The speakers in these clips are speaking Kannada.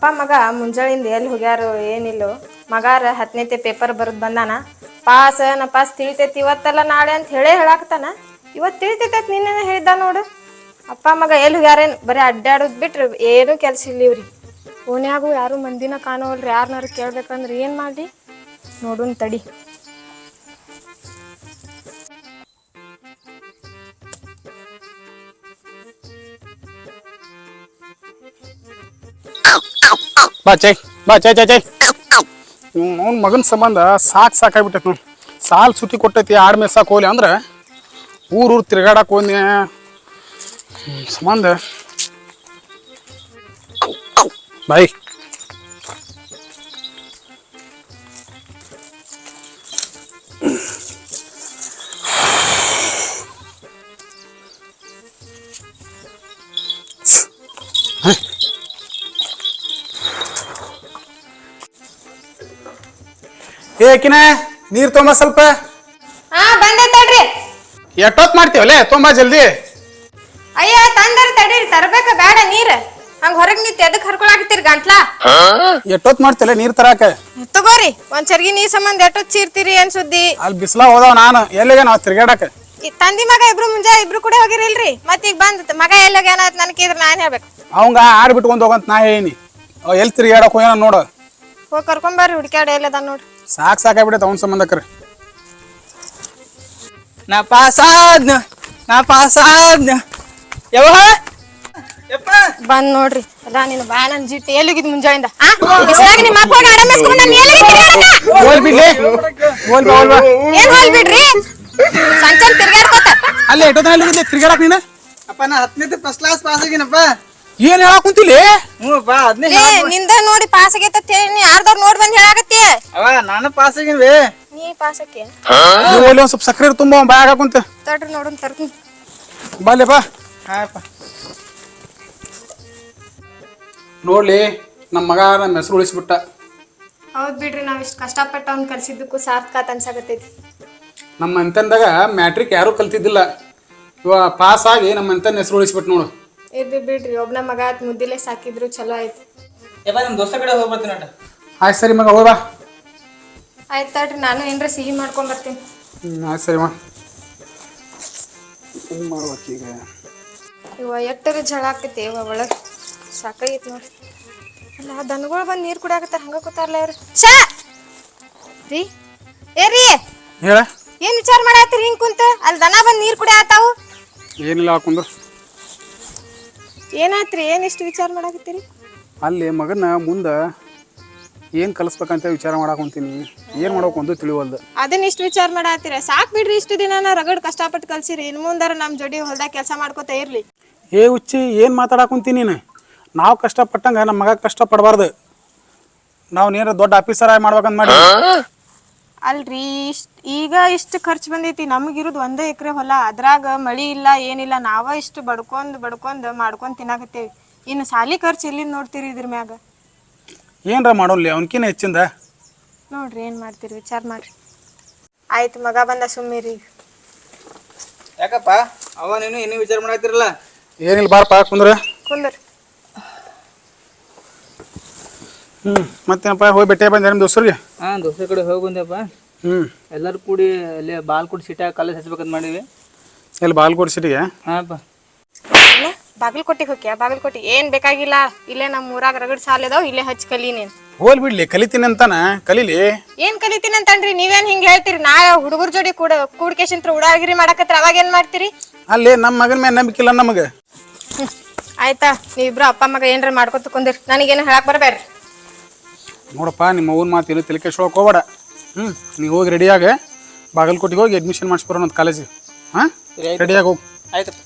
ಅಪ್ಪ ಮಗ ಮುಂಜಾಳಿಂದ ಎಲ್ಲಿ ಹೋಗ್ಯಾರು ಏನಿಲ್ಲ, ಮಗಾರ ಹತ್ತನೇತೆ ಪೇಪರ್ ಬರೆದು ಬಂದಾನ, ಪಾಸ್, ನ ಪಾಸ್ ತಿಳಿತೈತಿ ಇವತ್ತಲ್ಲ ನಾಳೆ ಅಂತ ಹೇಳೇ ಹೇಳಾಕ್ತಾನ ಇವತ್ತು ತಿಳಿತೈತಿ ನಿನ್ನೆ ಹೇಳಿದ್ದ ನೋಡು. ಅಪ್ಪ ಮಗ ಎಲ್ಲಿ ಹೋಗ್ಯಾರೇನು? ಬರೀ ಅಡ್ಡಾಡೋದು ಬಿಟ್ರೆ, ಏನೂ ಕೆಲಸ ಇಲ್ಲ ಓನ್ಯಾಗು ಯಾರು ಮಂದಿನ ಕಾಣೋಲ್ರಿ ಯಾರನ್ನಾರು ಕೇಳ್ಬೇಕಂದ್ರೆ ಏನು ಮಾಡಲಿ? ನೋಡುನ್ ತಡಿ. ಬಾ, ಚೈ. ಬಾ, ಚೈ ಚೈ ಚೈ. ಅವ್ನ ಮಗನ ಸಂಬಂಧ ಸಾಕು ಸಾಕಾಗ್ಬಿಟ್ಟೈತೆ ನೋಡಿ. ಸಾಲ್ ಸುಟ್ಟಿ ಕೊಟ್ಟೈತಿ ಆಡ್ ಮೇಸಾಕ್ ಹೋಲಿ ಅಂದ್ರೆ ಊರು ಊರು ತಿರ್ಗಾಡಕ್ ಹೋದ್ನಿ. ಸಂಬಂಧ. ಬಾಯ್ ಏಕಿನ ನೀರ್ ತೊಂಬ ಸ್ವಲ್ಪ. ಹಾ ಬಂದೆ ತಡ್ರಿ. ಎಷ್ಟೊತ್ ಮಾಡ್ತೀವಲ್ಲೇ ತುಂಬಾ ಜಲ್ದಿ. ಅಯ್ಯ ತಂದರ ತಡೀರಿ ತರಬೇಕ ಬೇಡ ನೀರ್. ಹಂಗ ಹೊರಗ್ ನಿಂತ ಎದಕ್ ಹರ್ಕೊಳಾಕತ್ತೀರಿ ಗಂಟ್ಲಾ? ಎಟ್ಟೊತ್ ಮಾಡ್ತಿಲ್ಲ ನೀರ್ ತರಾಕ? ತಗೋರಿ ಒಂದ್ ಚರ್ಗಿ ನೀರ್ ಸಂಬಂಧ ಎಷ್ಟೊತ್ ಚೀರ್ತೀರಿ ಏನ್ ಸುದ್ದಿ? ಅಲ್ಲಿ ಬಿಸ್ಲಾ ಹೋದವ ನಾನು. ಎಲ್ಲಿಗೆ ನಾವ್ ತಿರ್ಗಾಡಕ ಈ ತಂದಿ ಮಗ ಇಬ್ರು ಮುಂಜಾ ಇಬ್ರು ಕೂಡ ಹೋಗಿರಿಲ್ರಿ? ಮತ್ ಈಗ ಬಂದ್ ಮಗ ಎಲ್ಲ ಏನಾಯ್ತು ನನ್ ಇದ್ರ ನಾನ್ ಹೇಳ್ಬೇಕು. ಅವಂಗ ಆಡ್ ಬಿಟ್ಕೊಂಡ್ ಹೋಗಂತ ನಾ ಹೇಳಿನಿ. ಎಲ್ಲಿ ತಿರ್ಗಾಡಕ್ ಹೋಗ್ಯಾನ ನೋಡು. ಹೋಗಿ ಕರ್ಕೊಂಬರ್ರಿ ಹುಡ್ಕ್ಯಾಡ ಎಲ್ಲದ ನೋಡ್ರಿ. ಸಾಕ್ ಸಾಕಾಗ್ಬಿಟ್ಟೈತೆ ಅವ್ನ ಸಂಬಂಧಕ್ರಿ. ನಾ ಪಾಸಾದ್ನ ನಾ ಪಾಸಾದ್ನ ಯಾವ ಯಪ್ಪ. ಬಂದ್ ನೋಡ್ರಿ. ಅಲ್ಲ ನೀನು ಬಾ ನನ್ ಜಿಟ್ಟಿ ಎಲ್ಲಿಗಿದ್ ಮುಂಜಾಯಿಂದ? ಆ? ಬಿಸ್ಲಾಗ ನಿಮ್ ಮಕ್ಳು ಹೋಗಿ ಅಡ ಮೇಸ್ಕೊಂಡ್ ನಾನ್ ಎಲ್ಲಿಗೆ ತಿರ್ಗಾಡಕ? ಹೋಲ್ ಬಿಡ್ಲಿ. ಹೋಲ್ ಬಾ ಹೋಲ್ ಏನ್ ಹೋಲ್ ಬಿಡ್ರಿ? ಸಂಚನ್ ತಿರ್ಗಾಡ್ಕೋತ ಅಲ್ಲಿ ಎಷ್ಟೊತ್ತ ಎಲ್ಲಿಗಿದ್ದೆ ತಿರ್ಗಾಡಕ್ ನೀನು? ಅಪ್ಪ ನಾ ಹತ್ತನೇದು ಫಸ್ಟ್ ಕ್ಲಾಸ್ ಪಾಸ್ ಆಗಿನಪ್ಪ. ಏನ್ ಹೇಳಕ್ ಕುಂತಿಲಿ? ಹ್ಞೂ ಬಾ ಅದನ್ನೇ ಏ ನಿಂದ ನೋಡಿ ಪಾಸ್ ಆಗೈತ ಹೇಳಿ ಯಾರ್ದವ್ರ ನೋಡ್ ಬಂದ್ ಹೇಳಾಕತ್ತಿ? ಅವ ನಾನು ಪಾಸ್ ಆಗಿನ್ವಿ. ನೀ ಪಾಸ್ ಆಕಿ. ನೀವು ಒಂದ್ ಸ್ವಲ್ಪ ಸಕ್ಕರೆ ತುಂಬ ಬಾಯ್ ಕುಂತ. ತಡ್ರಿ ನೋಡೋಣ ತರ್ತೀನಿ. ಬಾಲೆ ಬಾ. ನೋಡ್ಲಿ ನಮ್ಮ ಮಗ ನಮ್ಮ ಹೆಸರು ಉಳಿಸ್ಬಿಟ್ಟ. ಹೌದ್ ಬಿಡ್ರಿ ನಾವ್ ಇಷ್ಟ ಕಷ್ಟಪಟ್ಟ ಅವ್ನ್ ಕಲ್ಸಿದ್ದಕ್ಕೂ ಸಾರ್ಥಕ ಅನ್ಸಾಕತ್ತೈತಿ. ನಮ್ಮ ಅಂತಂದಾಗ ಮ್ಯಾಟ್ರಿಕ್ ಯಾರೂ ಕಲ್ತಿದ್ದಿಲ್ಲ. ಇವ ಪಾಸ್ ಆಗಿ ನಮ್ಮ ಅಂತನ ಹೆಸರು ಉಳಿಸ್ಬಿಟ್ಟು ನೋಡು. ಇರ್ಲಿ ಬಿಡ್ರಿ ಒಬ್ಬನ ಮಗ ಆತ್ ಮುದ್ದಿಲೆ ಸಾಕಿದ್ರು ಚಲೋ ಆಯ್ತು. ಯಪ್ಪ ನಮ್ಮ ದೋಸ್ತ ಕಡೆ ಹೋಗಿ ಬರ್ತೀನಿ ನೋಡ ಆಯ್ತು ಸರಿ ಮಗ ಹೋಗ ಆಯ್ತು ತಡ್ರಿ ನಾನು ಏನ್ರ ಸಿಹಿ ಮಾಡ್ಕೊಂಡ್ ಬರ್ತೀನಿ. ಹ್ಞೂ ಆಯ್ತು ಸರಿ ಮಾ. ಏನು ಮಾಡ್ಬೇಕೀಗ ಇವ ಎಟ್ಟರ ಜಳ ಆಕೈತಿ ಇವ ಒಳಗ್. ಸಾಕಾಗೈತಿ ನೋಡ್ರಿ ಅಲ್ಲ ದನಗಳು ಬಂದು ನೀರು ಕುಡಿಯಾಕತ್ತಾರ ಹಂಗ ಕೂತಾರಲ್ಲ ಅವ್ರು. ಶಾ ರೀ ಏ ರೀ ಹೇಳ. ಏನ್ ವಿಚಾರ ಮಾಡಾತ್ತೀರಿ ಹಿಂಗ್ ಕುಂತ? ಅಲ್ಲಿ ದನ ಬಂದು ನೀರು ಕುಡಿಯಾತಾವು ಏನಿಲ್ಲ ಹಾಕೊಂಡ್ರು ಏನಾತ್ರಿ? ಏನ್ ಇಷ್ಟು ವಿಚಾರ ಮಾಡಾಕತ್ತೀರಿ? ಅಲ್ಲಿ ಮಗನ ಮುಂದೆ ಏನು ಕಲಿಸ್ಬೇಕಂತ ವಿಚಾರ ಮಾಡಾಕೊಂತೀನಿ ಏನು ಮಾಡೋಕೆ ಒಂದು ತಿಳಿವಲ್ದು. ಅದನ್ನ ಇಷ್ಟು ವಿಚಾರ ಮಾಡಾತ್ತೀರ? ಸಾಕ್ ಬಿಡ್ರಿ ಇಷ್ಟು ದಿನ ನಾ ರಗಡ್ ಕಷ್ಟಪಟ್ಟು ಕಲ್ಸಿರಿ. ಇನ್ ಮುಂದಾರ ನಮ್ ಜೋಡಿ ಹೊಲ್ದಾಗ ಕೆಲಸ ಮಾಡ್ಕೋತ ಇರ್ಲಿ. ಏ ಉಚ್ಚಿ ಏನು ಮಾತಾಡಾಕೊಂತೀನಿ ನೀನು? ನಾವು ಕಷ್ಟಪಟ್ಟಂಗ ನಮ್ಮ ಮಗ ಕಷ್ಟ ಪಡಬಾರ್ದು. ನಾವು ನೇರ ದೊಡ್ಡ ಆಫೀಸರ್ ಆಗಿ ಮಾಡ್ಬೇಕಂತ ಮಾಡಿ ಅಲ್ರಿ ಇಷ್ಟ್ ಈಗ ಇಷ್ಟು ಖರ್ಚು ಬಂದೈತಿ ನಮಗಿರೋದು ಒಂದೇ ಎಕರೆ ಹೊಲ ಅದ್ರಾಗ ಮಳಿ ಇಲ್ಲ ಏನಿಲ್ಲ ನಾವ ಇಷ್ಟು ಬಡ್ಕೊಂಡ್ ಬಡ್ಕೊಂಡ್ ಮಾಡ್ಕೊಂಡ್ ತಿನ್ನಾಕತ್ತೇವಿ. ಇನ್ನು ಸಾಲಿ ಖರ್ಚು ಎಲ್ಲಿಂದ ನೋಡ್ತೀರಿ ಇದ್ರ ಮ್ಯಾಗ? ಏನ್ರ ಮಾಡೋಲ್ಲ ಅವನಕಿನ ಹೆಚ್ಚಿಂದ? ನೋಡ್ರಿ ಏನ್ ಮಾಡ್ತೀರಿ ವಿಚಾರ ಮಾಡ್ರಿ. ಆಯ್ತು ಮಗ ಬಂದ ಸುಮ್ಮಿರಿ ಯಾಕಪ್ಪ ಅವ ನೀನು ಇನ್ನೂ ವಿಚಾರ ಮಾಡಾತಿರಲ್ಲ ಏನಿಲ್ಲ ಬಾರಪ್ಪ ಕುಂದ್ರ. ಕುಂದ್ರ. ಹ್ಞೂ ಮತ್ತೇನಪ್ಪ ಹೋಗಿ ಬೆಟ್ಟೆ ಬಂದೆ ನಿಮ್ಮ ದೋಸ್ತರಿಗೆ ಹಾಂ ದೋಸ್ತರ ಕಡೆ ಹೋಗಿ ಬಂದೆಪ್ಪ ಹ್ಞೂ ಎಲ್ಲರೂ ಕೂಡಿ ಅಲ್ಲಿ ಬಾಲ್ಕೋಟ್ ಸಿಟ್ಯಾಗ ಕಾಲೇಜ್ ಹಚ್ಬೇಕಂತ ಮಾಡಿವಿ. ಎಲ್ಲಿ ಬಾಲ್ಕೋಟ್ ಸಿಟಿಗೆ ಹಾಂಪ್ಪ ಬಾಗಲಕೋಟಿಗೆ ಹೋಗ್ಯಾ? ಬಾಗಲಕೋಟಿ ಏನ್ ಬೇಕಾಗಿಲ್ಲ. ಇಲ್ಲೇ ನಮ್ಮ ಊರಾಗ ರಗಡ್ ಸಾಲ ಇದಾವ ಇಲ್ಲೇ ಹಚ್ ಕಲಿ ನೀನ್. ಹೋಲ್ ಬಿಡ್ಲಿ ಕಲಿತೀನಿ ಅಂತಾನ? ಕಲೀಲಿ? ಏನ್ ಕಲಿತೀನಿ ಅಂತನ್ರಿ ನೀವೇನ್ ಹಿಂಗ್ ಹೇಳ್ತೀರಿ? ನಾ ಹುಡುಗರ ಜೋಡಿ ಕೂಡ ಕೂಡ್ಕೇಶಂತ್ರ ಉಡಾಗಿರಿ ಮಾಡಕತ್ರ ಅವಾಗ ಏನ್ ಮಾಡ್ತೀರಿ? ಅಲ್ಲಿ ನಮ್ಮ ಮಗನ ಮೇಲೆ ನಂಬಿಕಿಲ್ಲ ನಮಗೆ. ಹ್ಮ್. ಆಯ್ತಾ ನೀವಿಬ್ರು ಅಪ್ಪ ಮಗ ಏನ್ರ ಮಾಡ್ಕೊತ ಕುಂದಿರ್. ನನಗೇನು ಹೇಳಕ್ ಬರಬೇಡ್ರಿ. ನೋಡಪ್ಪ ನಿಮ್ಮ ಅವ್ನ ಮಾತು ಏನು ತಲೆ ಕೆಡ್ಸ್ಕೊಳಕ್ ಹೋಗ್ಬೇಡ. ಹ್ಞೂ ನೀವು ಹೋಗಿ ರೆಡಿಯಾಗ ಬಾಗಲಕೋಟಿಗೆ ಹೋಗಿ ಅಡ್ಮಿಷನ್ ಮಾಡಿಸ್ಬರೋಣ ಒಂದು ಕಾಲೇಜಿಗೆ. ಹಾಂ? ರೆಡಿಯಾಗಿ ಹೋಗಿ. ಆಯ್ತಪ್ಪ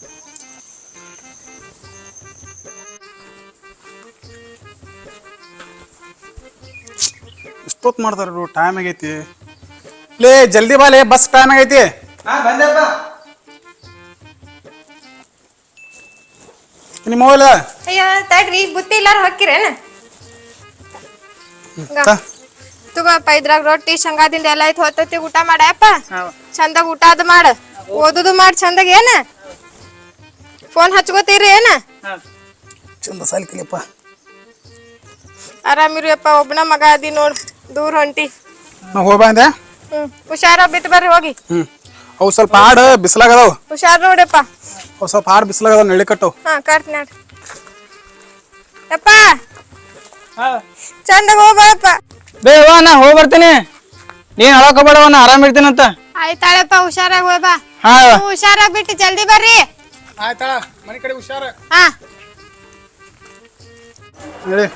ಇಷ್ಟೊತ್ತು ಮಾಡ್ತಾರ ಟೈಮ್ ಆಗೈತಿ. ಲೇ ಜಲ್ದಿ ಬಾಲೆ ಬಸ್ ಟೈಮ್ ಆಗೈತಿ. ಹಾಂ ಬಂದೆಪ್ಪ ನಿಮ್ಮ ಮೊಬೈಲ್ ಅಯ್ಯೋ ತಡ್ರಿ ಬುತ್ತಿ ಎಲ್ಲಾರು ಹೊಕ್ಕಿರೇನ? ತಗೋಪ್ಪ ಇದ್ರಾಗ ರೊಟ್ಟಿ ಶಂಗಾದಿಂದ ಎಲ್ಲ ಐತಿ ಹೊತ್ತತಿ ಊಟ ಮಾಡಪ್ಪ ಚಂದಾಗ ಊಟ ಅದು ಮಾಡ. ಓದುದು ಮಾಡಿ ಚಂದಾಗ ಏನ? ಫೋನ್ ಹಚ್ಕೋತೀರಿ ಏನ? ಚಂದ ಸಾಲಿ ಆರಾಮಿರಿಯಪ್ಪ ಆರಾಮಿರಿ ಒಬ್ಬನ ಮಗ ಅದಿ ನೋಡ್ ದೂರ ಹೊಂಟಿ. ಹ್ಮ್ ಹುಷಾರ ಬಿಟ್ಟು ಬರ್ರಿ ಹೋಗಿ. ಹ್ಮ್. ಅವು ಸ್ವಲ್ಪ ಹಾಡು ಬಿಸಿಲಾಗದಾವು. ಹುಷಾರ್ ನೋಡಪ್ಪ. ಅವು ಸ್ವಲ್ಪ ಹಾಡು ಬಿಸಿಲಾಗದಾವ ನೆಳಿ ಕಟ್ಟವು. ಹಾ ಕಟ್ ನಾಡ್. ಯಪ್ಪ ಚಂದಾಗ ಹೋಗಪ್ಪ ಬೇವ ನಾ ಹೋಗಿ ಬರ್ತೀನಿ. ನೀನ್ ಹೇಳಕೋಬೇಡವ ನಾ ಆರಾಮ್ ಇರ್ತೀನಂತ ಆಯ್ತಾಳಪ್ಪ ಹುಷಾರಾಗಿ ಹೋಯ್ ಬಾ. ಹಾ. ಹುಷಾರಾಗಿ ಬಿಟ್ಟು ಜಲ್ದಿ ಬರ್ರಿ. ಆಯ್ತಾಳ ಮನೆ ಕಡೆ ಹುಷಾರ. ಹಾ. ಹೇಳಿ.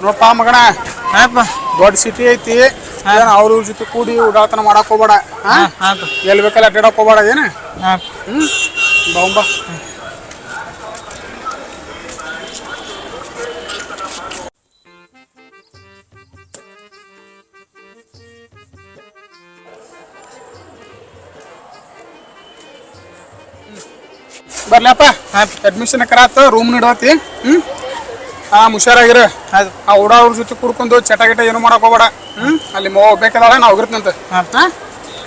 ನೋಡಪ್ಪ ಮಗಣ ಹಾಪ ದೊಡ್ಡ ಸಿಟಿ ಐತಿ. ಏನ್ ಅವ್ರ ಇವ್ರ ಜೊತೆ ಕೂಡಿ ಉಡಾತನ ಮಾಡಕ್ ಹೋಗ್ಬೇಡ. ಎಲ್ಲಿ ಬೇಕಲ್ಲ ಅಡ್ಡಾಡಕ್ ಹೋಗ್ಬೇಡ ಏನು? ಹ್ಮ್? ಬಾಂಬ ಬರ್ಲಪ್ಪ. ಅಡ್ಮಿಷನ್ ಕರಾತ ರೂಮ್ ನೀಡತಿ ಹ್ಮ್? ಹಾ ಹುಷಾರಾಗಿರ. ಅದು ಆ ಹುಡ ಅವ್ರ ಜೊತೆ ಕುಡ್ಕೊಂಡು ಚಟ ಗಿಟ ಏನು ಮಾಡಕ್ ಹೋಗ್ಬೇಡ. ಹ್ಮ್? ಅಲ್ಲಿ ಮೋ ಬೇಕಾದ ನಾ ಹೋಗಿರ್ತಂತ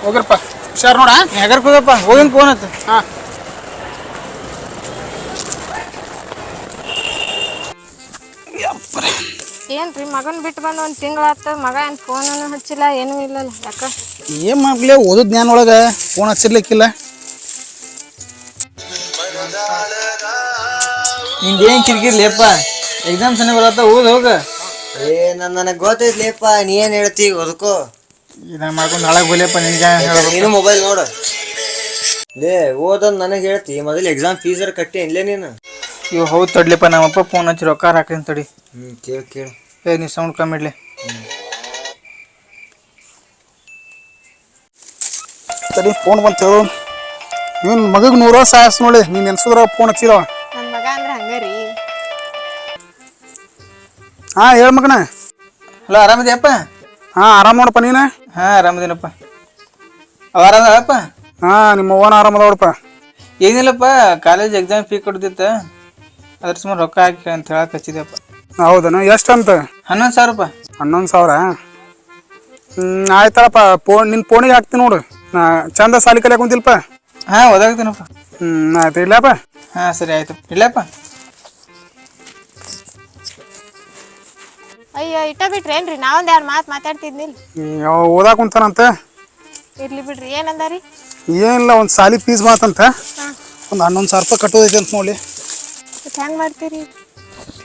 ಹೋಗಿರಪ್ಪ ಹುಷಾರ್ ನೋಡ. ಹೆಗರ್ ಕೂದಪ್ಪ ಹೋಗಿನ ಫೋನ್ ಆತ. ಹಾ. ಏನ್ರಿ ಮಗನ್ ಬಿಟ್ಟು ಬಂದು ಒಂದ್ ತಿಂಗಳಾತ ಮಗ ಏನ್ ಫೋನ್ ಹಚ್ಚಿಲ್ಲ ಏನೂ ಇಲ್ಲಲ್ಲ. ಯಾಕ? ಏನ್ ಮಾಡ್ಲಿ ಓದೋ ಜ್ಞಾನ ಒಳಗ. ಫೋನ್ ಹಚ್ಚಿರ್ಲಿಕ್ಕಿಲ್ಲ. ನಿಂದೇನ್ ಕಿರಿಕಿರ್ಲಿಯಪ್ಪ ಎಕ್ಸಾಮ್ ಸನಿ ಬರತ್ತ? ಓದ್ ಹೋಗ. ಏ ನನ್ನ ನನಗೆ ಗೊತ್ತೈತ್ಲಿಪ್ಪ ನೀ ಏನ್ ಹೇಳ್ತಿ? ಓದ್ಕೋ. ಇದನ್ನ ಮಾಡ್ಕೊಂಡು ನಾಳೆ ಹೋಗ್ಲಿಯಪ್ಪ ನಿನ್ಗೆ ನೀನು ಮೊಬೈಲ್ ನೋಡು. ಲೇ ಓದೋದು ನನಗೆ ಹೇಳ್ತಿ. ಮೊದಲು ಎಕ್ಸಾಮ್ ಫೀಸರ್ ಕಟ್ಟಿ ಇಲ್ಲೇ ನೀನು? ಇವ್ ಹೌದ್ ತಡ್ಲಿಪ್ಪ ನಮ್ಮಪ್ಪ ಫೋನ್ ಹಚ್ಚಿ ರೊಕ್ಕ ಹಾಕಿನ ತಡಿ. ಹ್ಞೂ ಕೇಳಿ ಕೇಳ. ಏ ನೀ ಸೌಂಡ್ ಕಮ್ಮಿ ಇಡ್ಲಿ. ತಡಿ ಫೋನ್ ಬಂತು. ನೀನ್ ಮಗಗೆ ನೂರ ಸಾಯಸ್ ನೋಡಿ ನೀನ್ ಎನ್ಸಿದ್ರ ಫೋನ್ ಹಚ್ಚಿರವ ಹಾ ಹೇಳ ಮಗನ. ಹಲೋ ಆರಾಮಿದ್ಯಪ್ಪ? ಹಾ ಆರಾಮ ನೋಡಪ್ಪ ನೀನ? ಹಾ ಆರಾಮಿದ್ದೀನಪ್ಪ ಅವ ಆರಾಮದಪ್ಪ ಹಾ ನಿಮ್ಮ ಓನ್ ಆರಾಮದ ನೋಡಪ್ಪ ಏನಿಲ್ಲಪ್ಪ ಕಾಲೇಜ್ ಎಕ್ಸಾಮ್ ಫೀ ಕೊಡ್ದಿತ್ತ. ಅದ್ರ ಸುಮ್ಮನೆ ರೊಕ್ಕ ಹಾಕಿ ಅಂತ ಹೇಳಕ್ ಹಚ್ಚಿದ್ಯಪ್ಪ. ಹೌದನ? ಎಷ್ಟಂತ ಹನ್ನೊಂದು ಸಾವಿರ ರೂಪಾಯಿ ಹನ್ನೊಂದು ಸಾವಿರ? ಹ್ಮ್ ಆಯ್ತಳಪ್ಪ ಫೋನ್ ನಿನ್ ಫೋನಿಗೆ ಹಾಕ್ತೀನಿ ನೋಡು. ನಾ ಚಂದ ಸಾಲಿ ಕಲಿಯಾಕ ಕುಂತಿಲ್ಪ? ಹಾ ಓದಾಗ್ತೀನಪ್ಪ ಹ್ಮ್ ಆಯ್ತು ಇಲ್ಲಪ್ಪ ಹಾ ಸರಿ ಆಯ್ತು. ಇಡ್ಲಪ್ಪ? ಅಯ್ಯೋ ಇಟ್ಟ ಬಿಟ್ರೇನ್ರಿ ನಾವೊಂದ್ ಯಾರು ಮಾತು ಮಾತಾಡ್ತಿದ್ನಿಲ್ ಯಾವ ಓದಾಕ ಕುಂತಾನಂತ. ಇರ್ಲಿ ಬಿಡ್ರಿ ಏನಂದಾರಿ? ಏನಿಲ್ಲ ಒಂದು ಸಾಲಿ ಫೀಸ್ ಮಾತಂತ ಒಂದು ಹನ್ನೊಂದು ಸಾವಿರ ರೂಪಾಯಿ ಕಟ್ಟೋದೈತೆ ಅಂತ ನೋಡಿ. ಹೆಂಗ್ ಮಾಡ್ತೀರಿ?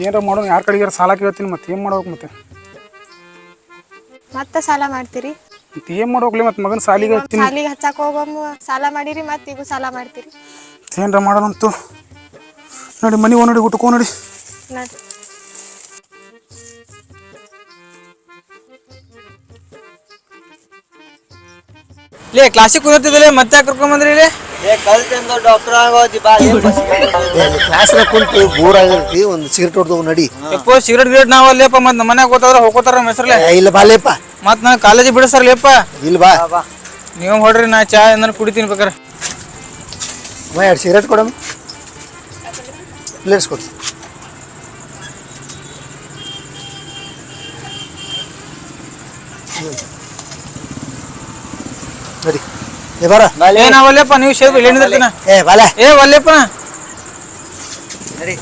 ಏನಾರ ಮಾಡೋಣ ಯಾರ ಕಡೆಗಾರ ಸಾಲ ಕೇಳ್ತೀನಿ ಮತ್ತೆ ಏನು ಮಾಡ್ಬೇಕು ಮತ್ತೆ? ಮತ್ತೆ ಸಾಲ ಮಾಡ್ತೀರಿ? ಮತ್ತೆ ಏನು ಮಾಡ್ಬೇಕ್ಲಿ ಮತ್ತೆ ಮಗನ ಸಾಲಿಗೆ ಹೋಗ್ತೀನಿ ಸಾಲಿಗೆ ಹಚ್ಚಾಕ ಹೋಗಮ್ಮ. ಸಾಲ ಮಾಡಿರಿ ಮತ್ತೆ ಈಗ ಸಾಲ ಮಾಡ್ತೀರಿ. ಏನ್ರ ಮಾಡೋಣಂತು. ನೋಡಿ ಮನೆ ನೋಡಿ ಊಟಕ್ಕೋ ನೋಡಿ. ನೋಡ್ರಿ. ಲೇ ಕ್ಲಾಸಿಗೆ ಕುದಿರ್ತಿದ್ದಲೇ ಮತ್ತೆ ಕರ್ಕೊಂಡ್ ಕರ್ಕೊಂಬಂದ್ರಿ ಇಲ್ಲಿ? ಏ ಕಲ್ತೆಂದು ಡಾಕ್ಟರ್ ಆಗೋದಿ ಬಾ ಏನ್ ಬಸ್ ಕ್ಲಾಸ್ನಾಗ ಕುಂತು ಬೋರ್ ಆಗಿರ್ತಿ ಒಂದು ಸಿಗರೇಟ್ ನಡಿ. ಸಿಗರೇಟ್ ಗಿರೇಟ್ ನಾವು ಅಲ್ಲೇಪ್ಪ ಮತ್ತೆ ನಮ್ಮ ಮನ್ಯಾಗ ಹೋಗ್ತಾರ ಹೋಗ್ಕೋತಾರ ಇಲ್ಲ ಏ, ಇಲ್ಲ ಬಾಲೇಪ ಮತ್ತೆ ನಾನು ಕಾಲೇಜಿಗೆ ಇಲ್ಲ ಬಾ. ನೀವು ಹೊಡ್ರಿ ನಾ ಚಾ ಏನಾರು ಕುಡಿತೀನಿ ಬೇಕಾರೆ. ಅಮ್ಮ ಎರಡು ಸಿಗರೇಟ್ ಕೊಡಮ್ಮ. ಪ್ಲೇಟ್ಸ್ ಕೊಡಿ ನಡಿ ಏ ಬರ. ಏ ನಾ ಒಲ್ಲೆಪ್ಪ ನೀವು ಶೇಪ್ ಇಲ್ಲಿ ನಿಂದಿರ್ತೀನ ಏ ಬಾಲೆ. ಏ ಒಲ್ಲೆಪ್ಪ. ನಡಿ.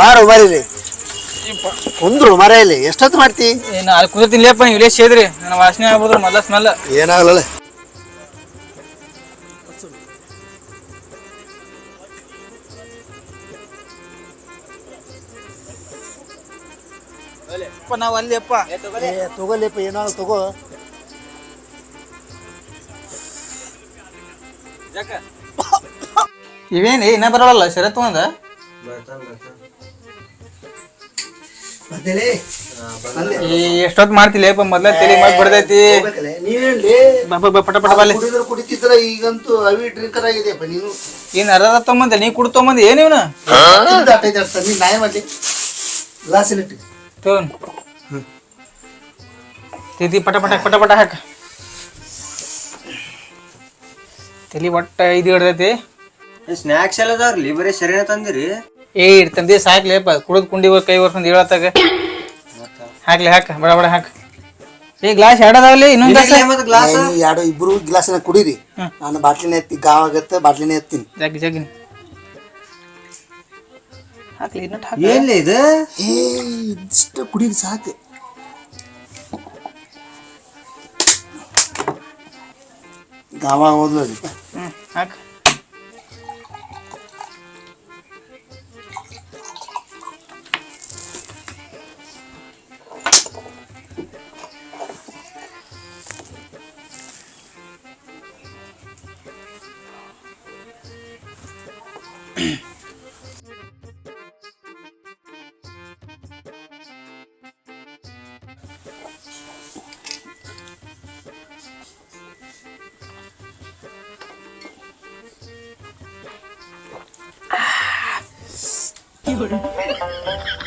ಬಾರ ಬಾರಿಲಿ ಕುಂದ್ರು ಮರ ಇಲ್ಲಿ. ಎಷ್ಟೊತ್ತು ಮಾಡ್ತಿ? ಏನು ಅಲ್ಲಿ ಕುದಿರ್ತೀನಿಲೇಪ್ಪ ನೀವು ಇಲ್ಲೇ ಸೇದ್ರಿ ನನ್ನ ವಾಸನೆ ಆಗ್ಬೋದು ಮೊದಲ ಸ್ಮೆಲ್ ಏನಾಗಲ್ಲ ನಾವು ಅಲ್ಲಿಯಪ್ಪ ಏ ತಗೋಲಿಪ್ಪ ಏನಾದ್ರು ತಗೋ. ಇವೇನು ಇನ್ನ ಬರಲ್ಲ ಶರತ್ ತಗೊಂಡ? ಬಂದೇಲೆ ಎಷ್ಟೊತ್ತು ಮಾಡ್ತಿಲೇಪ್ಪ ಮೊದ್ಲ ತಲೆ ಮಾಡಿ ಬಿಡ್ದೈತಿ. ಬಾ ಪಟ ಪಟ ಬಾಲೆ ಕುಡಿದ್ರೆ ಕುಡಿತಿದ್ರ ಈಗಂತೂ ಅವಿ ಡ್ರಿಂಕರ್ ಆಗಿದೆಯಪ್ಪ ನೀನು ಏನ್ ಅರ್ಧ ತೊಗೊಂಬಂದೆ ನೀ ಕುಡ್ ತೊಗೊಂಬಂದೆ ಏನು ಇವನು? ನಾಯ ಮಾಡ್ಲಿ. ಗ್ಲಾಸಿಲಿಟ್ಟು ತೋನ್ ತಿದ್ದಿ ಪಟ ಪಟ ಪಟ ಪಟ ಹಾಕ. ತಲಿ ಒಟ್ಟ ಇದು ಹಿಡ್ದೈತಿ. ಸ್ನ್ಯಾಕ್ಸ್ ಎಲ್ಲ ಅದಾವ್ರಿ ಬರೀ ಸರಿನ ತಂದಿರಿ? ಏ ಇಡ್ ತಂದಿ ಸಾಕ್ಲೇಪ ಕುಡಿದ್ ಕುಂಡಿ ಕೈ ಬರ್ಕೊಂಡು ಹೇಳತ್ತಾಗ ಹಾಕ್ಲಿ ಹಾಕ. ಬಡ ಬಡ ಹಾಕ. ಈ ಗ್ಲಾಸ್ ಎರಡದಾವಲ್ಲಿ ಇನ್ನೊಂದು ಗ್ಲಾಸ್ ಮತ್ತೆ ಗ್ಲಾಸ್ ಎರಡು ಇಬ್ರು ಗ್ಲಾಸಿನ ಕುಡೀರಿ. ನಾನು ಬಾಟ್ಲಿನ ಎತ್ತಿ ಗಾವ್ ಆಗತ್ತೆ ಬಾಟ್ಲಿನ ಎತ್ತೀನಿ. ಜಗ್ಗಿ ಜಗ್ಗಿ ಹಾಕ್ಲಿ ಇನ್ನೊಟ್ಟು ಹಾಕಿ ಇದು? ಏ ಇದಿಷ್ಟು ಕುಡೀರಿ ಸಾಕು. ಗಾವ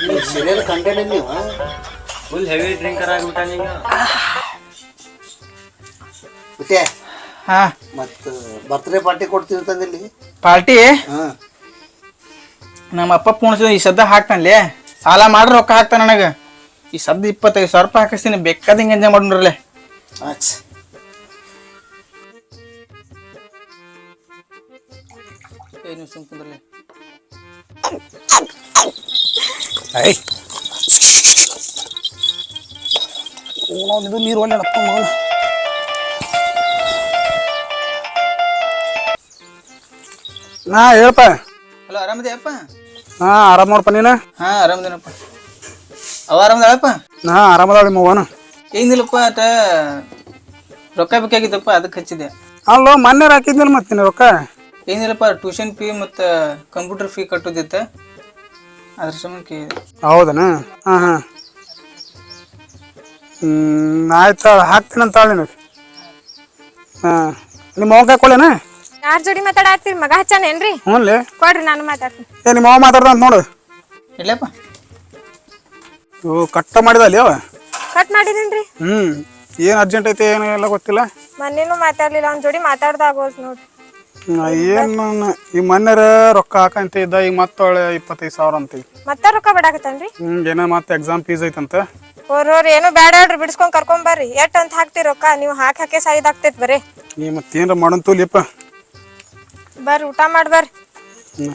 ಈ ಸೀರಿಯಲ್ ಕಂಟೆಂಟ್ ನೀವು ಫುಲ್ ಹೆವಿ ಡ್ರಿಂಕರ್ ಆಗ್ಬಿಟ್ಟ ನೀಗ ಬಿಟ್ಟೆ ಹಾ. ಮತ್ತು ಬರ್ತ್ಡೇ ಪಾರ್ಟಿ ಕೊಡ್ತಿರ್ತಂದಿಲ್ಲಿ ಪಾರ್ಟಿ ಹಾ. ನಮ್ಮ ಅಪ್ಪ ಪೂಣಿಸಿದ ಈ ಸದ್ದ ಹಾಕ್ತಾನಲ್ಲಿ? ಸಾಲ ಮಾಡ್ರೆ ರೊಕ್ಕ ಹಾಕ್ತಾನ ನನಗೆ. ಈ ಸದ್ದ ಇಪ್ಪತ್ತೈದು ಸಾವಿರ ರೂಪಾಯಿ ಹಾಕಿಸ್ತೀನಿ ಬೇಕಾದಂಗೆ ಎಂಜಾಯ್ ಮಾಡ್ರಲ್ಲೇ ಹಾಕ್ಸ್ ಏನು ಸುಮ್ ಕುಂದ್ರಲೆ ಐ ಇದು ನೀರು ಒಳ್ಳೆಯಪ್ಪ ಮಗನ ನಾ ಹೇಳಪ್ಪ. ಹಲೋ ಆರಾಮದೇಯಪ್ಪ? ಹಾ ಆರಾಮ ನೋಡಪ್ಪ ನೀನು? ಹಾ ಆರಾಮದೇನಪ್ಪ. ಅವ ಆರಾಮದಳಪ್ಪ? ನಾ ಆರಾಮದಾಳ ನಿಮ್ಮ ಅವನು ಏನಿಲ್ಲಪ್ಪ ಅಟ ರೊಕ್ಕ ಬೇಕಾಗಿತ್ತಪ್ಪ ಅದಕ್ಕೆ ಹಚ್ಚಿದೆ ಅಲ್ಲೋ ಮೊನ್ನೆ ಹಾಕಿದ್ನಲ್ಲ ಮತ್ತೆ ನೀನು ರೊಕ್ಕ? ಏನಿಲ್ಲಪ್ಪ ಟ್ಯೂಷನ್ ಫೀ ಮತ್ತು ಕಂಪ್ಯೂಟರ್ ಫೀ ಕಟ್ಟೋದಿತ್ತು. ಅದ್ರ ಸಂಬಂಧಕ್ಕೆ ಹೌದನ? ಹಾಂ ಹಾಂ. ಹ್ಞೂ ಆಯ್ತು ಹಾಕ್ತೀನಂತ ಹೇಳಿ ನಿನಗೆ. ಹಾಂ. ನಿಮ್ಮ ಅವ್ನ ಕೊಡಲೇನ? ಯಾರ ಜೋಡಿ ಮಾತಾಡತ್ತೀರಿ ಮಗ ಹಚ್ಚಾನೇನ್ರಿ ಹ್ಞೂ ಕೊಡ್ರಿ ನಾನು ಮಾತಾಡ್ತೀನಿ. ಏ ನಿಮ್ಮ ಅವ ಮಾತಾಡ್ದ ಅಂತ ನೋಡು. ಇಲ್ಲಪ್ಪ. ಇವು ಕಟ್ ಮಾಡಿದ ಅಲ್ಲಿ ಅವ ಕಟ್ ಮಾಡಿದೀನ್ರಿ? ಹ್ಞೂ ಏನು ಅರ್ಜೆಂಟ್ ಐತೆ ಏನು ಎಲ್ಲ ಗೊತ್ತಿಲ್ಲ? ಮೊನ್ನೆನೂ ಮಾತಾಡಲಿಲ್ಲ. ಅವ್ನ ಜೋಡಿ ಮಾತಾಡ್ದಾಗೋಸ್ ನೋಡ್ರಿ. ಏನು ಈ ಮನ್ನರ ರೊಕ್ಕ ಹಾಕಂತ ಇದ್ದ ಈಗ ಮತ್ತೆ ಇಪ್ಪತ್ತೈದು ಸಾವಿರ ಅಂತ ಈಗ ಮತ್ತ ರೊಕ್ಕ ಬಿಡಾಕತ್ತನ್ರಿ? ಹ್ಮ್ ಏನೋ ಮತ್ತೆ ಎಕ್ಸಾಮ್ ಫೀಸ್ ಐತಂತ. ಹೋರ್ ಏನು ಬೇಡ ಹೇಳ್ರಿ ಬಿಡಿಸ್ಕೊಂಡ್ ಕರ್ಕೊಂಡ್ ಬರ್ರಿ. ಎಷ್ಟ್ ಅಂತ ಹಾಕ್ತಿರಿ ರೊಕ್ಕ? ನೀವು ಹಾಕಿ ಹಾಕಿ ಸಾಯ್ದಾಗ್ತೈತ್ ಬರ್ರಿ ಈ ಮತ್ತೇನ್ರ ಮಾಡೋನ್ ತೂಲಿಯಪ್ಪ ಬರ್ರಿ ಊಟ ಮಾಡಿ ಬರ್ರಿ. ಹ್ಞೂ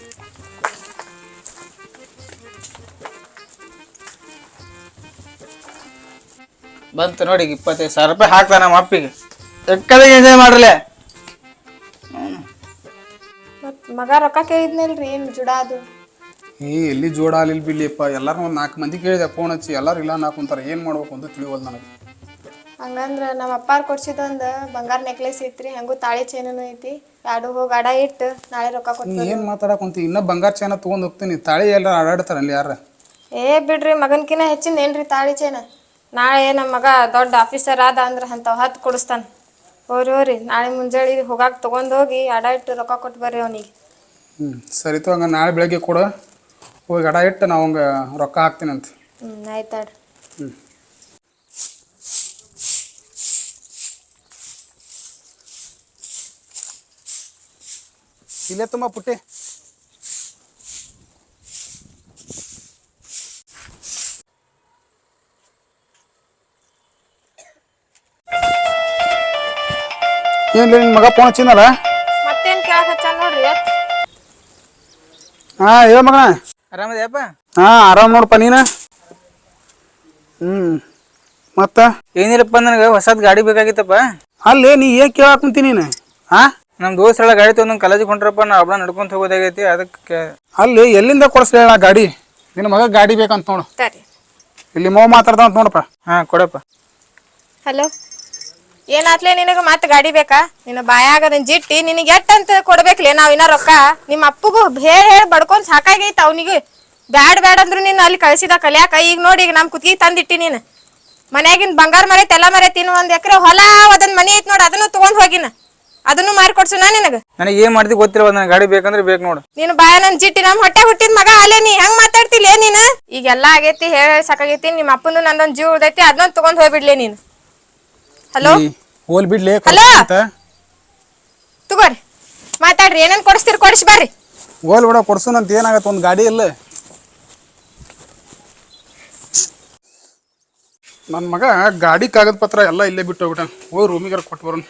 ಬಂತು ನೋಡಿ ಇಪ್ಪತ್ತೈದು ಸಾವಿರ ರೂಪಾಯಿ ಹಾಕ್ತಾನೆ ನಮ್ಮ ಅಪ್ಪಿಗೆ. ಬೇಕಾದಂಗೆ ಎಂಜಾಯ್ ಮಾಡ್ರಲೆ? ಮಗ ರೊಕ್ಕ ಕೇಳಿದ್ನಲ್ರಿ ಏನ್ ಜುಡ ಅದು? ಏ ಎಲ್ಲಿ ಜೋಡ ಅಲ್ಲಿ ಬಿಡ್ಲಿಪ್ಪ ಎಲ್ಲಾರು ಒಂದು ನಾಲ್ಕು ಮಂದಿ ಕೇಳಿದೆ ಫೋನ್ ಹಚ್ಚಿ ಎಲ್ಲರೂ ಇಲ್ಲ ನಾಕುಂತಾರೆ ಏನು ಮಾಡ್ಬೇಕು ಅಂತ ತಿಳಿವಲ್ ನನಗೆ. ಹಂಗಂದ್ರ ನಮ್ಮ ಅಪ್ಪಾರ್ ಕೊಡ್ಸಿದೊಂದ್ ಬಂಗಾರ ನೆಕ್ಲೆಸ್ ಐತ್ರಿ ಹಂಗೂ ತಾಳಿ ಚೈನನು ಐತಿ ಎರಡು ಹೋಗಿ ಅಡ ಇಟ್ಟು ನಾಳೆ ರೊಕ್ಕ ಕೊಡ್ತೀನಿ ಏನ್ ಏನು ಮಾತಾಡಕೊಂತಿ ಇನ್ನೂ ಬಂಗಾರ ಚೈನ ತಗೊಂಡ್ ಹೋಗ್ತೀನಿ ತಾಳಿ ಎಲ್ಲ ಆಡಾಡ್ತಾರೆ ಅಲ್ಲಿ ಯಾರ? ಏ ಬಿಡ್ರಿ ಮಗನ್ಕಿನ ಹೆಚ್ಚಿಂದ ಏನ್ರಿ ತಾಳಿ ಚೈನ ನಾಳೆ ನಮ್ಮ ಮಗ ದೊಡ್ಡ ಆಫೀಸರ್ ಆದ ಅಂದ್ರ ಅಂಥವ್ ಹತ್ತು ಕೊಡಿಸ್ತಾನ. ಹೋರಿ ಹೋರಿ ನಾಳೆ ಮುಂಜಾನೆ ಹೋಗಾಕ್ ತಗೊಂಡ್ ಹೋಗಿ ಅಡ ಇಟ್ಟು ರೊಕ್ಕ ಕೊಟ್ಟು ಬರ್ರಿ ಅವನಿಗೆ. ಹ್ಞೂ ಸರಿ ತೋ ಹಂಗ ನಾಳೆ ಬೆಳಗ್ಗೆ ಕೊಡು. ಹೋಗಿ ಅಡ ಇಟ್ಟು ನಾವು ಹಂಗೆ ರೊಕ್ಕ ಹಾಕ್ತೀನಿ ಅಂತ ಹ್ಮ್ ಆಯ್ತಾಡ್ರಿ ಹ್ಞೂ ಇಲ್ಲೇ ತುಂಬ ಪುಟ್ಟಿ. ಏನು ನಿನ್ ಮಗ ಫೋನ್ ಹಚ್ಚಿನಲ್ಲ ಮತ್ತೇನ್ ಕೇಳಕ್ ಹಚ್ಚಾನ? ಹಾಂ ಏ ಮಗನ. ಆರಾಮದೇಯಪ್ಪ ಹಾ ಆರಾಮ್ ನೋಡಪ್ಪ ನೀನು? ಹ್ಞೂ ಮತ್ತೆ? ಏನಿಲ್ಲಪ್ಪ ನನಗೆ ಹೊಸದ್ ಗಾಡಿ ಬೇಕಾಗಿತ್ತಪ್ಪ. ಅಲ್ಲಿ ನೀ ಏನ್ ಕೇಳಾಕ್ ಕುಂತೀನಿ ನೀನು? ಹಾಂ? ನಮ್ಮ ದೋಸ್ತರ ಗಾಡಿ ತಗೊಂಡ್ ಕಾಲೇಜ್ ಕೊಂಡ್ರಪ್ಪ ನಾ ಒಬ್ಬನ ನಡ್ಕೊಂತ ಹೋಗೋದಾಗೈತಿ ಅದಕ್ಕೆ ಅಲ್ಲಿ ಎಲ್ಲಿಂದ ಕೊಡಿಸ್ಲಿ ಹೇಳ ಗಾಡಿ? ನಿನ್ನ ಮಗ ಗಾಡಿ ಬೇಕಂತ ನೋಡು. ಸರಿ. ಇಲ್ಲಿ ಮೋ ಮಾತಾಡ್ದ ಅಂತ ನೋಡಪ್ಪ. ಹಾ ಕೊಡಪ್ಪ. ಹಲೋ? ಏನಾತ್ಲೆ ನಿನಗ ಮತ್ ಗಾಡಿ ಬೇಕಾ? ನಿನ್ನ ಬಾಯಾಗ ಅದನ್ ಜಿಟ್ಟಿ ನಿನಗೆ ಎಟ್ ಅಂತ ಕೊಡ್ಬೇಕ್ಲೆ ನಾವ್ ಇನ್ನ ರೊಕ್ಕ? ನಿಮ್ಮ ಅಪ್ಪಗೂ ಹೇಳ್ ಹೇಳ್ ಬಡ್ಕೊಂಡ್ ಸಾಕಾಗೈತ ಅವನಿಗೆ. ಬ್ಯಾಡ್ ಬ್ಯಾಡ್ ಅಂದ್ರು ನೀನ್ ಅಲ್ಲಿ ಕಳ್ಸಿದ ಕಲಿಯಾಕ. ಈಗ ನೋಡಿ ಈಗ ನಮ್ ಕುತ್ತಿಗೆ ತಂದಿಟ್ಟಿ ನೀನ್. ಮನ್ಯಾಗಿನ ಬಂಗಾರ ಮರೆ ತೆಲ್ಲ ಮರೆ ತಿನ್ನು ಒಂದ್ ಎಕರೆ ಹೊಲ ಅದನ್ ಮನಿ ಐತ್ ನೋಡ್ ಅದನ್ನು ತಗೊಂಡ್ ಹೋಗಿನ ಅದನ್ನು ಮಾರಿ ಕೊಡ್ಸು ನಾ ನಿನಗ. ನನಗೆ ಏನ್ ಮಾಡ್ತಿ ಗೊತ್ತಿಲ್ಲ ನನ್ ಗಾಡಿ ಬೇಕಂದ್ರೆ ಬೇಕು ನೋಡು. ನೀನು ಬಾಯ ನನ್ ಜಿಟ್ಟಿ ನಮ್ ಹೊಟ್ಟೆ ಹುಟ್ಟಿದ ಮಗ ಅಲ್ಲೇ ನೀ. ಹೆಂಗ್ ಮಾತಾಡ್ತಿಲ್ಲ ನೀನು? ಈಗೆಲ್ಲಾ ಆಗೈತಿ ಹೇಳ ಸಾಕಾಗೈತಿ. ನಿಮ್ಮ ಅಪ್ಪನು ನಂದೊಂದ್ ಜೀವ ಉಳ್ದೈತಿ ಅದನ್ನೊಂದ್ ತಗೊಂಡ್ ಹೋಗ್ಬಿಡ್ಲಿ ನೀನು. ಹಲೋ? ಹೋಲ್ ಬಿಡ್ಲಿ ಹಲೋ? ಅಂತ ತಗೋರಿ ಮಾತಾಡ್ರಿ ಏನೇನ್ ಕೊಡಿಸ್ತೀರಿ ಕೊಡಿಸಿ ಬರ್ರಿ. ಹೋಲ್ ಬಿಡ ಕೊಡ್ಸೋನಂತ ಏನಾಗತ್ತೆ ಒಂದು ಗಾಡಿ ಇಲ್ಲ. ನನ್ನ ಮಗ ಗಾಡಿ ಕಾಗದ ಪತ್ರ ಎಲ್ಲ ಇಲ್ಲೇ ಬಿಟ್ಟು ಹೋಗ್ಬಿಟ್ಟ ಹೋಗಿ ರೂಮಿಗಾರ ಕೊಟ್ಟು ಬರೋಣ.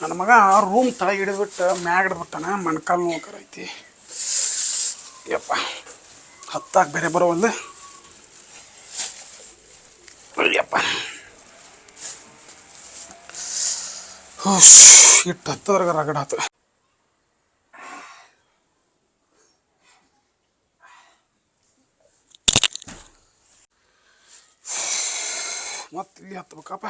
ನನ್ನ ಮಗ ರೂಮ್ ತಳಗೆ ಹಿಡಿದ್ಬಿಟ್ಟು ಮ್ಯಾಗ ಹಿಡಿದ್ಬಿಟ್ಟಾನ ಮಣ್ಕಾಲು ನೋಕರ ಐತಿ ಯಪ್ಪ. ಹತ್ತಾಗ ಬೇರೆ ಬರೋವಲ್ಲ ಅಯ್ಯಪ್ಪ ಇಟ್ಟು ಹತ್ತದ್ರಾಗ ರಗಡ ಆತು. ಮತ್ತೆ ಇಲ್ಲಿ ಹತ್ಬೇಕಪ್ಪ.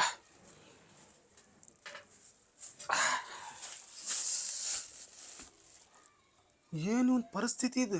ಏನು ಒಂದು ಪರಿಸ್ಥಿತಿ ಇದು?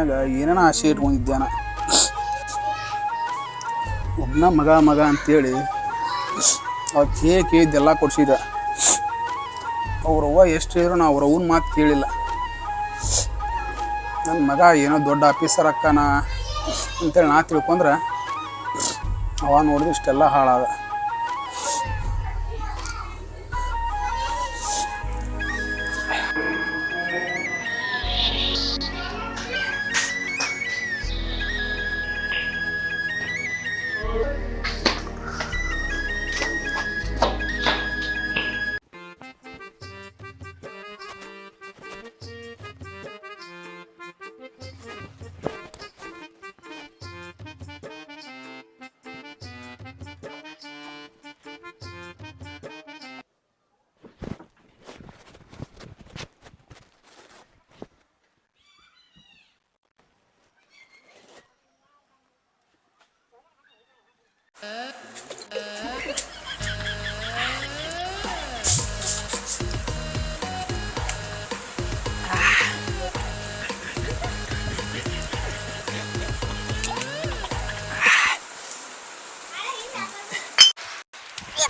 ಮ್ಯಾಗ ಏನೇನೋ ಆಸೆ ಇಟ್ಕೊಂಡಿದ್ದಾನ ಒಬ್ಬನ ಮಗ ಮಗ ಅಂತೇಳಿ ಅವ್ರು ಕೇ ಇದೆಲ್ಲ ಕೊಡ್ಸಿದ. ಅವ್ರವ್ವ ಎಷ್ಟು ಹೇಳಿದ್ರು ನಾ ಅವ್ರ ಅವ್ವನ ಮಾತು ಕೇಳಿಲ್ಲ. ನನ್ನ ಮಗ ಏನೋ ದೊಡ್ಡ ಆಫೀಸರ್ ಅಕ್ಕನ ಅಂತೇಳಿ ನಾ ತಿಳ್ಕೊಂಡ್ರೆ ಅವ ನೋಡಿದ್ರೆ ಇಷ್ಟೆಲ್ಲ ಹಾಳಾದ.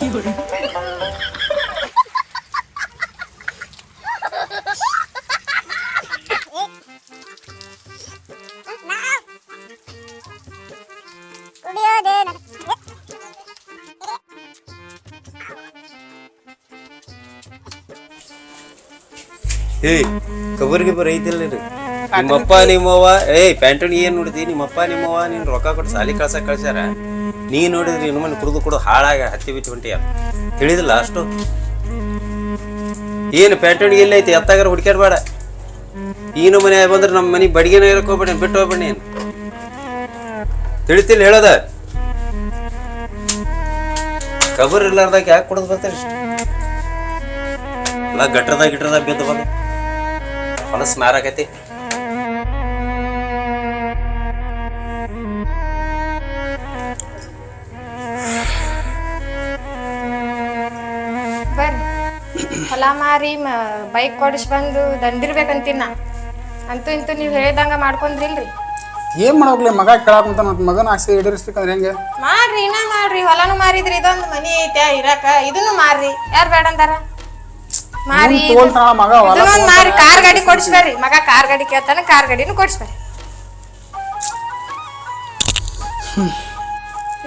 이걸 ಏಯ್ ಕಬರ್ ಗಿಬರ್ ಐತಿಲ್ಲ ರೀ ನಿಮ್ಮಪ್ಪ ನಿಮ್ಮವ್ವ ಏಯ್ ಪ್ಯಾಂಟನ್ ಏನ್ ನೋಡಿದಿ? ನಿಮ್ಮಪ್ಪ ನಿಮ್ಮವ್ವ ನೀನ್ ರೊಕ್ಕ ಕೊಟ್ಟು ಸಾಲಿ ಕಳ್ಸಕ್ ಕಳ್ಸ್ಯಾರ? ನೀ ನೋಡಿದ್ರಿ ಇನ್ನು ಮನೆ ಕುಡಿದು ಕುಡಿದು ಹಾಳಾಗ ಹತ್ತಿ ಬಿಟ್ಟು ಹೊಂಟಿಯ. ತಿಳಿದಿಲ್ಲ ಅಷ್ಟು? ಏನು ಪ್ಯಾಂಟನ್ ಎಲ್ಲ ಐತಿ? ಎತ್ತಾಗಾರ ಹುಡ್ಕ್ಯಾಡ್ಬೇಡ ಈನು ಮನೆ ಬಂದ್ರೆ ನಮ್ಮ ಮನೆ ಬಡಿಗೆನ ಇರಕ್ ಹೋಗ್ಬೇಡ ಬಿಟ್ಟು ಹೋಗ್ಬೇಡ ನೀನು. ತಿಳಿತಿಲ್ಲ ಹೇಳದ? ಕಬರ್ ಇರ್ಲಾರ್ದಾಗ ಯಾಕೆ ಕುಡಿದು ಬರ್ತಾರೆ ಎಲ್ಲ ಗಟ್ರದಾಗ ಗಿಟ್ರದಾಗ ಬಿದ್ದು ಬಂದು ಹೊಲಸ್ ಮಾರಾಕತಿ ಬರ್ರಿ. ಹೊಲ ಮಾರಿ ಬೈಕ್ ಕೊಡಿಸ್ ಬಂದು ದಂಡಿರ್ಬೇಕಂತೀನಿ ನಾ ಅಂತೂ ಇಂತೂ ನೀವು ಹೇಳಿದಂಗ ಮಾಡ್ಕೊಂಡ್ರಿಲ್ರಿ. ಏನು ಮಾಡೋಗ್ಲಿ ಮಗ ಕೇಳಾಕಂತ ನನ್ನ ಮಗನ ಆಸೆ ಈಡೇರಿಸ್ಬೇಕಂದ್ರೆ ಹೆಂಗೆ? ಮಾಡ್ರಿ ಇನ್ನ ಮಾಡ್ರಿ ಹೊಲನು ಮಾರಿದ್ರಿ ಇದೊಂದು ಮನಿ ಐತೆ ಇರಾಕ? ಇದನ್ನು ಮಾರ್ರಿ. ಯಾರು ಬೇಡ ಅಂದಾರ? ಮಾರಿ ತಗೊಳ್ತಾನ ಮಗ ಹೊಲ ಇದನ್ನೊಂದ್ ಮಾರಿ ಕಾರ್ ಗಾಡಿ ಕೊಡಿಸ್ಬೇಡ್ರಿ ಮಗ ಕಾರ್ ಗಾಡಿ ಕೇಳ್ತಾನೆ ಕಾರ್ ಗಾಡಿನೂ ಕೊಡಿಸ್ಬೇಡ್ರಿ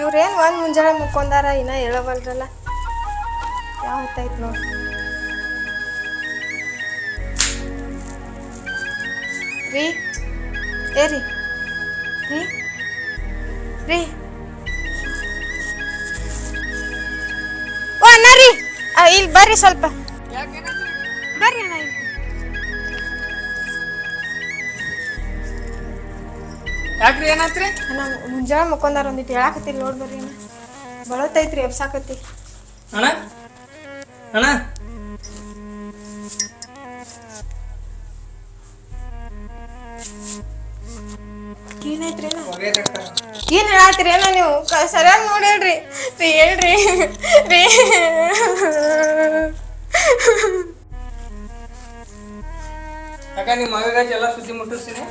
ಇವ್ರೇನ್ ಒಂದ್ ಮುಂಜಾನೆ ಮುಕ್ಕೊಂದಾರ ಇನ್ನ ಹೇಳವಲ್ರಲ್ಲ ಯಾವ ಹೊತ್ತಾಯ್ತು ನೋಡಿ. ರೀ ಏ ರೀ ರೀ ರೀ. ಓ ಅಣ್ಣ ರೀ ಆ, ಇಲ್ಲಿ ಬರ್ರಿ ಸ್ವಲ್ಪ. ಬರ್ರಿ ಅಣ್ಣ. ಯಾಕ್ರಿ ಏನಾತ್ರಿ? ಅಣ್ಣ ಮುಂಜಾನೆ ಮುಕ್ಕೊಂದಾರ ಒಂದಿಟ್ಟು ಹೇಳಾಕತ್ತೀರಿ ನೋಡಿ ಬರ್ರಿ ಅಣ್ಣ. ಬಳತೈತ್ರಿ ಎಬ್ಸಾಕತ್ತಿ. ಅಣ್ಣ? ಅಣ್ಣ? ಏನಾಯ್ತ್ರಿ ಏನ್ ಹೇಳತ್ತೀರಿ ಏನೋ ನೀವು? ಸರಿಯಾಗಿ ನೋಡಿ ಹೇಳ್ರಿ. ರೀ ಹೇಳ್ರಿ. ರೀ ಯಾಕ ನಿಮ್ಮ ಮಗಗ ಎಲ್ಲ ಸುದ್ದಿ ಮುಟ್ಟಿಸ್ತೀನಿ.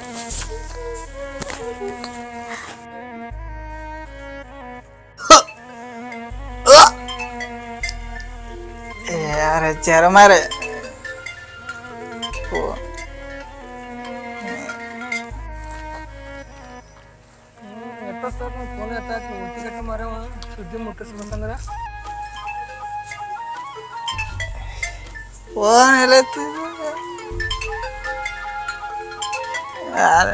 ಯಾರ ಚರಮಾರ ಸುದ್ದಿ ಮುಟ್ಟಿಸ್ಬೇಕಂದ್ರ ಫೋನ್ ಎಲ್ಲ ಯಾರ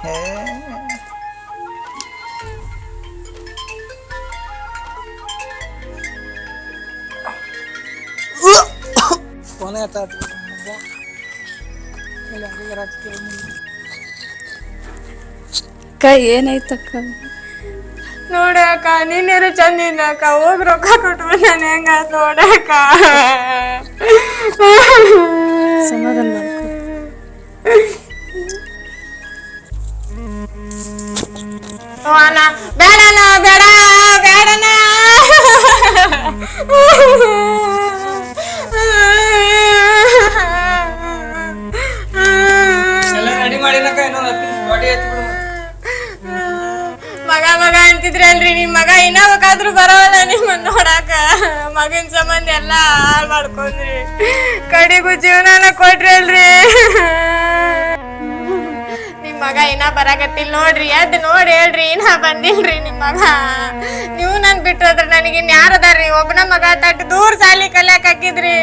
ಹೇ ಫೋನ್ ಅಕ್ಕ ಏನಾಯ್ತಕ್ಕ ನೋಡಕ್ಕ ನೀನೇನು ಚಂದಿಲ್ಲ ಅಕ್ಕ ಹೋಗಿ ರೊಕ್ಕ ಕೊಟ್ಟು ನಾನು ಹೆಂಗ ನೋಡಕ್ಕ? ಸಮಾಧಾನ ಮಾಡ್ಕೊ. ಓ ಅಣ್ಣ ಬೇಡಣ್ಣ ಬೇಡ ಬೇಡಣ್ಣ. ಎಲ್ಲ ರೆಡಿ ಮಾಡಿನಕ ಇನ್ನೊಂದು ಹತ್ತು ನಿಮಿಷ ಗಾಡಿ ಹತ್ತಿ ಬಿಡು ಮಗ ಮಗ ಅಂತಿದ್ರಿ ಅಲ್ರಿ. ನಿಮ್ ಮಗ ಇನ್ನ ಬರವಲ್ಲ ನಿಮ್ಮನ್ನ ನೋಡಾಕ ಮಗನ್ ಸಂಬಂಧ ಎಲ್ಲಾ ಹಾಳ್ ಮಾಡ್ಕೊಂಡ್ರಿ. ಕಡೆಗೂ ಜೀವನಾನ ಕೊಟ್ರಿ ಅಲ್ರಿ. ಮಗ ಇನ್ನ ಬರಾಕತ್ತಿಲ್ ನೋಡ್ರಿ ಎದ್ದು ನೋಡಿ ಹೇಳ್ರಿ, ಇನ್ನ ಬಂದಿಲ್ರಿ ನಿಮ್ ಮಗ. ನೀವು ನನ್ ಬಿಟ್ಟೋದ್ರ ನನಗೆ ಇನ್ ಯಾರದಾರ್ರಿ ಒಬ್ಬನ ಮಗ ತಟ್ಟು ದೂರ ಸಾಲಿ ಕಲ್ಯಾಕ್ ಹಾಕಿದ್ರಿ.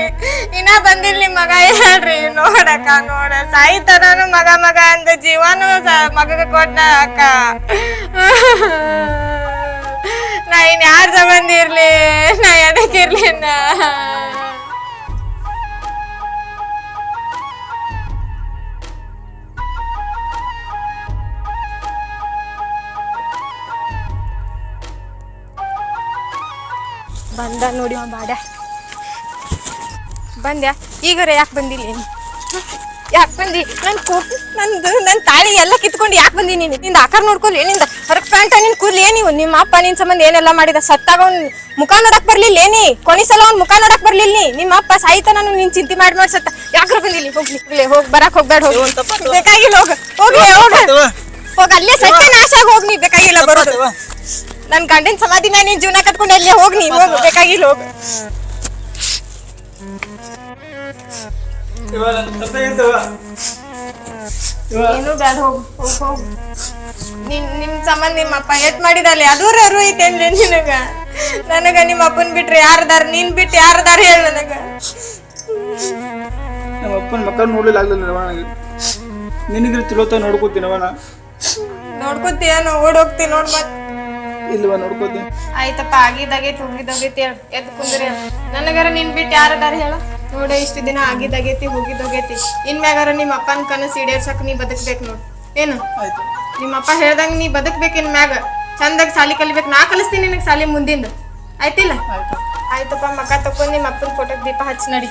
ಇನ್ನ ಬಂದಿಲ್ ನಿಮ್ ಮಗ ಹೇಳ್ರಿ, ನೋಡಕ್ಕ, ನೋಡ. ಸಾಯ್ತನನು ಮಗ ಮಗ ಅಂದ ಜೀವನು ಮಗ ಮಗಗ ಕೊಟ್ಟ ಅಕ್ಕ. ನಾ ಇನ್ ಯಾರ ಸಂಬಂಧ ಇರ್ಲಿ? ನಾ ಎದಕ್ಕಿರ್ಲಿ ನಾ ಬಂದ ನೋಡಿ ಒಂದು ಬಾಡ. ಬಂದ್ಯಾ? ಈಗರ ಯಾಕೆ ಬಂದಿಲ್ಲ ನೀನು? ಯಾಕೆ ಬಂದಿ? ನನ್ನ ಕೂ ನಂದು ನನ್ನ ತಾಳಿ ಎಲ್ಲ ಕಿತ್ಕೊಂಡು ಯಾಕೆ ಬಂದಿ ನೀನು? ನಿಂದ ಆಕಾರ ನೋಡ್ಕೊಲಿ ನಿಂದ ಹೊರಗೆ ಪ್ಯಾಂಟ ನಿನ್ ಕೂದಲಿ ನೀವು ನಿಮ್ಮ ಅಪ್ಪ ನಿನ್ನ ಸಂಬಂಧ ಏನೆಲ್ಲ ಮಾಡಿದ? ಸತ್ತಾಗ ಅವ್ನು ಮುಖ ನೋಡಕ್ ಬರ್ಲಿಲ್ಲ ಏನಿ ಕೊನಿಸಲ ಅವ್ನು ಮುಖ ನೋಡಕ್ ಬರ್ಲಿಲ್ಲ ನೀ? ನಿಮ್ಮ ಅಪ್ಪ ಸಾಯಿತ ನಾನು ನಿನ್ ಚಿಂತೆ ಮಾಡಿ ಮಾಡಿ ಸತ್ತ. ಯಾಕ್ರ ಬಂದಿಲ್ಲ ಹೋಗ್ಲಿ ಹೋಗಿ ಬರಕ್ಕೆ ಬರಕ್ ಹೋಗ್ಬೇಡ ಹೋಗಿ. ಬೇಕಾಗಿಲ್ಲ ಹೋಗ. ಹೋಗ್ಲಿ ಹೋಗ. ಹೋಗ ಅಲ್ಲೇ ಸತ್ಯ ನಾಶ ಹೋಗ್ ನೀ. ಬೇಕಾಗಿಲ್ಲ ಬರೋದು. ನನ್ ಗಂಡನ ಸಲಾದಿನ ನೀನ್ ಜೀವನ ಕಟ್ಕೊಂಡು ಅಲ್ಲೇ ಹೋಗಿ ನೀ ಹೋಗ್ ಬೇಕಾಗಿಲ್ಲ ಹೋಗ. ಏನು ಬೇಡ ಹೋಗು ಹೋಗ್ ಹೋಗು. ನಿನ್ ನಿಮ್ ಸಂಬಂಧ ನಿಮ್ಮ ಅಪ್ಪ ಎತ್ ಮಾಡಿದಲ್ಲಿ ಅದೂರ ಅರು ಐತೇನ್ರಿ ನಿನಗ. ನನಗ ನಿಮ್ಮ ಅಪ್ಪನ್ ಬಿಟ್ರೆ ಯಾರದಾರ? ನೀನ್ ಬಿಟ್ಟು ಯಾರದಾರ ಹೇಳ ನನಗ. ನಮ್ಮ ಅಪ್ಪನ ಮಕ್ಕಳು ನೋಡ್ಲಿಲ್ಲ ಆಗ್ಲಿಲ್ಲ ನನಗೆ ನಿನಗಿರ್ ತಿಳೋತ ನೋಡ್ಕೋತೀನವ ನಾ ನೋಡ್ಕೊತೀಯನೋ ಓಡ್ ಹೋಗ್ತಿ ನೋಡ್ ಇಲ್ವಾ ನೋಡ್ಕೋತೀನಿ ಆಯ್ತಪ್ಪ ಆಗಿದಾಗೈತಿ ಹೋಗಿದೋಗೈತಿ ಹೇಳ ಎದ್ ಕುಂದ್ರಿ ನನಗರ ನಿನ್ ಬಿಟ್ಟು ಯಾರದಾರ ಹೇಳ? ನೋಡ ಇಷ್ಟು ದಿನ ಆಗಿದಾಗೈತಿ ಹೋಗಿದೋಗೈತಿ ಇನ್ಮ್ಯಾಗಾರ ನಿಮ್ಮ ಅಪ್ಪನ ಕನಸು ಈಡೇರ್ಸಕ್ ನೀ ಬದುಕ್ಬೇಕು ನೋಡ್. ಏನು? ಆಯ್ತು. ನಿಮ್ಮ ಅಪ್ಪ ಹೇಳ್ದಂಗ ನೀ ಬದುಕ್ಬೇಕು ಇನ್ ಮ್ಯಾಗ ಚಂದಾಗ ಸಾಲಿ ಕಲಿಬೇಕು. ನಾ ಕಲಿಸ್ತೀನಿ ನಿನಗೆ ಸಾಲಿ ಮುಂದಿಂದ. ಆಯ್ತಿಲ್ಲ? ಆಯ್ತು. ಆಯ್ತಪ್ಪ ಮಕ್ಕ ತಕೊಂಡ್ ನಿಮ್ಮ ಅಪ್ಪನ ಫೋಟೋಗೆ ದೀಪ ಹಚ್ಚಿ ನಡಿ.